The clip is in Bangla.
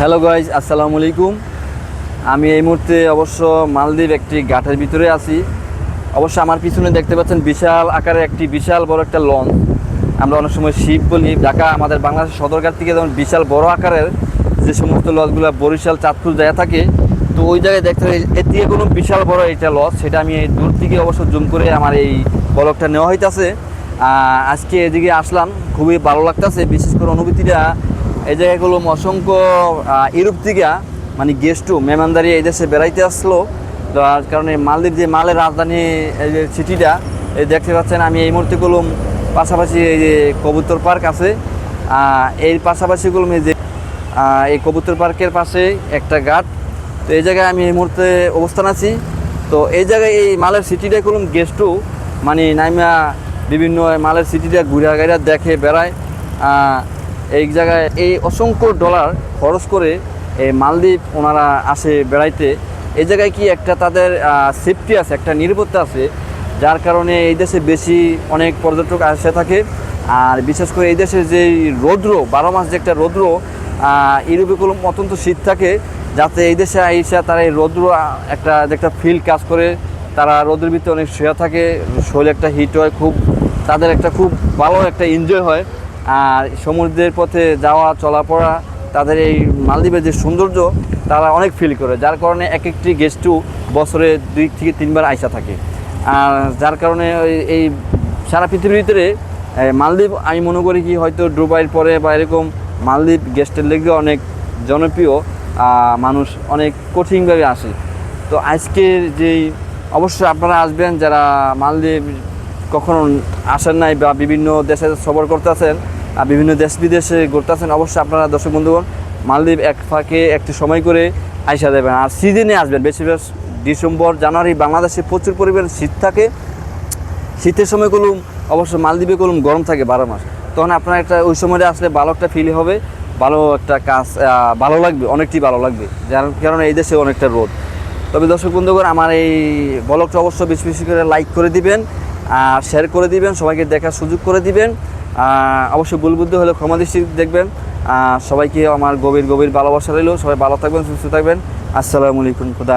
হ্যালো গাইজ আসসালামু আলাইকুম আমি এই মুহূর্তে অবশ্য মালদ্বীপ একটি ঘাটের ভিতরে আছি। অবশ্য আমার পিছনে দেখতে পাচ্ছেন বিশাল আকারে একটি বিশাল বড় একটা লঞ্চ। আমরা অনেক সময় শিপ বলি, ঢাকা আমাদের বাংলাদেশ সদরঘাট থেকে যেমন বিশাল বড় আকারের যে সমস্ত লঞ্চগুলো বরিশাল, চাঁদপুর জায়গা থাকে, তো ওই জায়গায় দেখতে পাই এর থেকে কোনো বিশাল বড় এটা লঞ্চ। সেটা আমি এই দূর থেকে অবশ্য জুম করে আমার এই বলকটা নেওয়া হইতাছে। আজকে এদিকে আসলাম, খুবই ভালো লাগতেছে। বিশেষ করে অনুভূতিটা এই জায়গাগুলো অসংখ্য ইউরোপ থেকে মানে গেস্টও মেহমানদারি এই দেশে বেড়াইতে আসলো। যার কারণে মালদ্বীপ যে মালের রাজধানী, এই যে সিটিটা এই দেখতে পাচ্ছেন, আমি এই মুহূর্তে গেলাম পাশাপাশি এই যে কবুতর পার্ক আছে। এই পাশাপাশি গেলাম এই যে এই কবুতর পার্কের পাশে একটা ঘাট। তো এই জায়গায় আমি এই মুহূর্তে অবস্থান আছি। তো এই জায়গায় এই মালের সিটিটা করলাম গেস্টও মানে নাইমা বিভিন্ন মালের সিটিটা ঘুরা গাড়া দেখে বেড়ায়। এই জায়গায় এই অসংখ্য ডলার খরচ করে এই মালদ্বীপ ওনারা আসে বেড়াইতে। এই জায়গায় কি একটা তাদের সেফটি আছে, একটা নিরাপত্তা আছে, যার কারণে এই দেশে বেশি অনেক পর্যটক আসে থাকে। আর বিশেষ করে এই দেশে যে রৌদ্র, বারো মাস যে একটা রৌদ্র ইউরোপে কোনো অত্যন্ত শীত থাকে, যাতে এই দেশে আইসা তারা এই রৌদ্র একটা যে একটা ফিল কাজ করে, তারা রোদের ভিতরে অনেক শুয়ে থাকে, শরীর একটা হিট হয়, খুব, তাদের একটা খুব ভালো একটা এনজয় হয়। আর সমুদ্রের পথে যাওয়া চলাপড়া তাদের এই মালদ্বীপের যে সৌন্দর্য, তারা অনেক ফিল করে। যার কারণে এক একটি গেস্টও বছরে দুই থেকে তিনবার আইসা থাকে। আর যার কারণে এই সারা পৃথিবীর ভিতরে মালদ্বীপ, আমি মনে করি কি হয়তো ডুবাইয়ের পরে বা এরকম মালদ্বীপ গেস্টের লেগে অনেক জনপ্রিয় মানুষ অনেক কঠিনভাবে আসে। তো আজকের যেই, অবশ্যই আপনারা আসবেন যারা মালদ্বীপ কখনো আসেন নাই বা বিভিন্ন দেশে সফর করতেছেন আর বিভিন্ন দেশ বিদেশে ঘুরতে ঘুরতেছেন অবশ্যই আপনারা দর্শক বন্ধুগণ, মালদ্বীপ এক ফাঁকে একটি সময় করে আইসা দেবেন। আর সিজনে আসবেন, বেশিরভাগ ডিসেম্বর, জানুয়ারি, বাংলাদেশে প্রচুর পরিমাণে শীত থাকে। শীতের সময় কলুম অবশ্য মালদ্বীপে কলুম গরম থাকে বারো মাস। তখন আপনার একটা, ওই সময়টা আসলে ভালো একটা ফিল হবে, ভালো একটা কাজ ভালো লাগবে, অনেকটি ভালো লাগবে। যার কারণে এই দেশে অনেকটা রোদ। তবে দর্শক বন্ধুগণ, আমার এই ব্লগটা অবশ্য বেশি বেশি করে লাইক করে দিবেন, আর শেয়ার করে দিবেন, সবাইকে দেখার সুযোগ করে দিবেন। অবশ্যই ভুল বুদ্ধি হলে ক্ষমা দৃষ্টি দেখবেন। সবাইকে আমার গভীর গভীর ভালোবাসা রইল। সবাই ভালো থাকবেন, সুস্থ থাকবেন। আসসালামু আলাইকুম, খুদা